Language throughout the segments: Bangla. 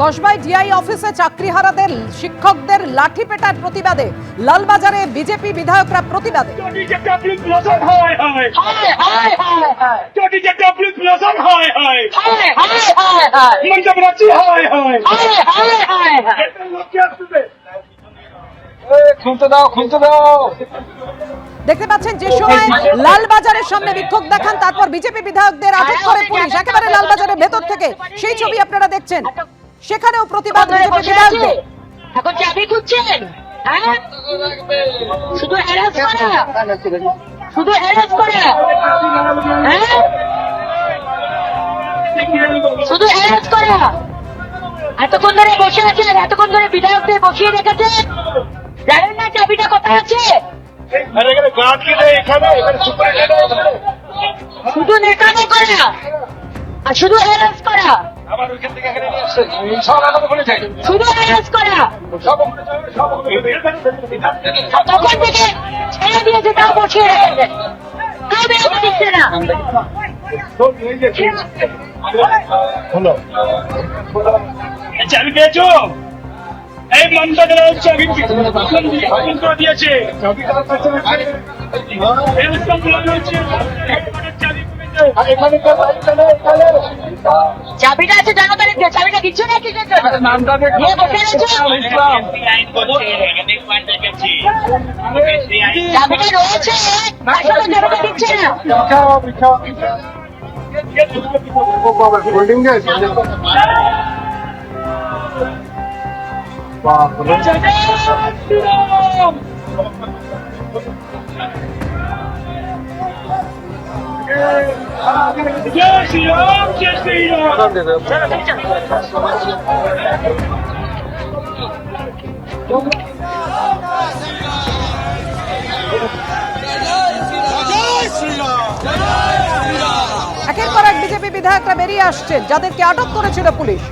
কসবাই ডিআই অফিসে চাকরিহারাদের শিক্ষকদের লাঠি পেটার প্রতিবাদে লালবাজারে বিজেপি বিধায়করা প্রতিবাদে। হয় হয়। হায় হায় হায় হায়। হয় হয়। হায় হায় হায় হায়। হয় হয়। হায় হায় হায় হায়। খুলতে দাও খুলতে দাও। দেখতে পাচ্ছেন যে সময় লালবাজারের সামনে বিক্ষোভ দেখান তারপর বিজেপি বিধায়কদের আটক করে পুলিশ। একেবারে লালবাজারের ভেতর থেকে সেই ছবি আপনারা দেখছেন। সেখানেও প্রতিবাদ এখন চাবি খুঁজছেন? হ্যাঁ? শুধু হ্যারাস করা। শুধু হ্যারাস করা। হ্যাঁ? শুধু হ্যারাস করা। এতক্ষণ ধরে বসে আছেন এতক্ষণ ধরে বিধায়কদের বসিয়ে রেখেছেন? জানেন না চাবিটা কোথায় আছে? শুধু নেকামো করা। আর শুধু হ্যারাস করা। আবার ওইখান থেকে এখানে নিয়ে আসছে। সব আমাকে বলেছে শুধু হ্যারাস করা। সব ওখানে যাবে, সব ওখানে থেকে ছেড়ে দিয়েছে তাও বসিয়ে রেখেছে তাও বেরোতে দিচ্ছে না। চাবি পেয়েছ? এই মমতা চাবি। দিয়েছে। এখানে বাবা, holding দেয়? বাপরে। একের পর এক বিজেপি বিধায়করা বেরিয়ে আসছেন, যাদেরকে আটক করেছিল পুলিশ।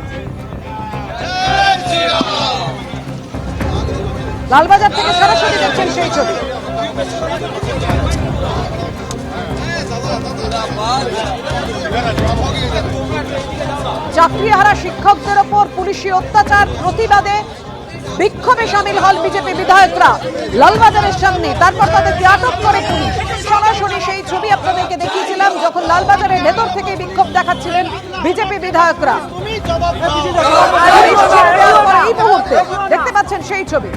লালবাজার থেকে সরাসরি দেখছেন সেই ছবি। চাকরিহারা শিক্ষকদের ওপর পুলিশি অত্যাচার, প্রতিবাদে বিক্ষোভে সামিল হল বিজেপি বিধায়করা। লালবাজারের সামনে, তারপর তাদেরকে আটক করে পুলিশ। সরাসরি সেই ছবি আপনাদেরকে দেখিয়েছিলাম, যখন লালবাজারের ভেতর থেকে বিক্ষোভ দেখাচ্ছিলেন বিজেপি বিধায়করা। এই মুহূর্তে দেখতে পাচ্ছেন সেই ছবি।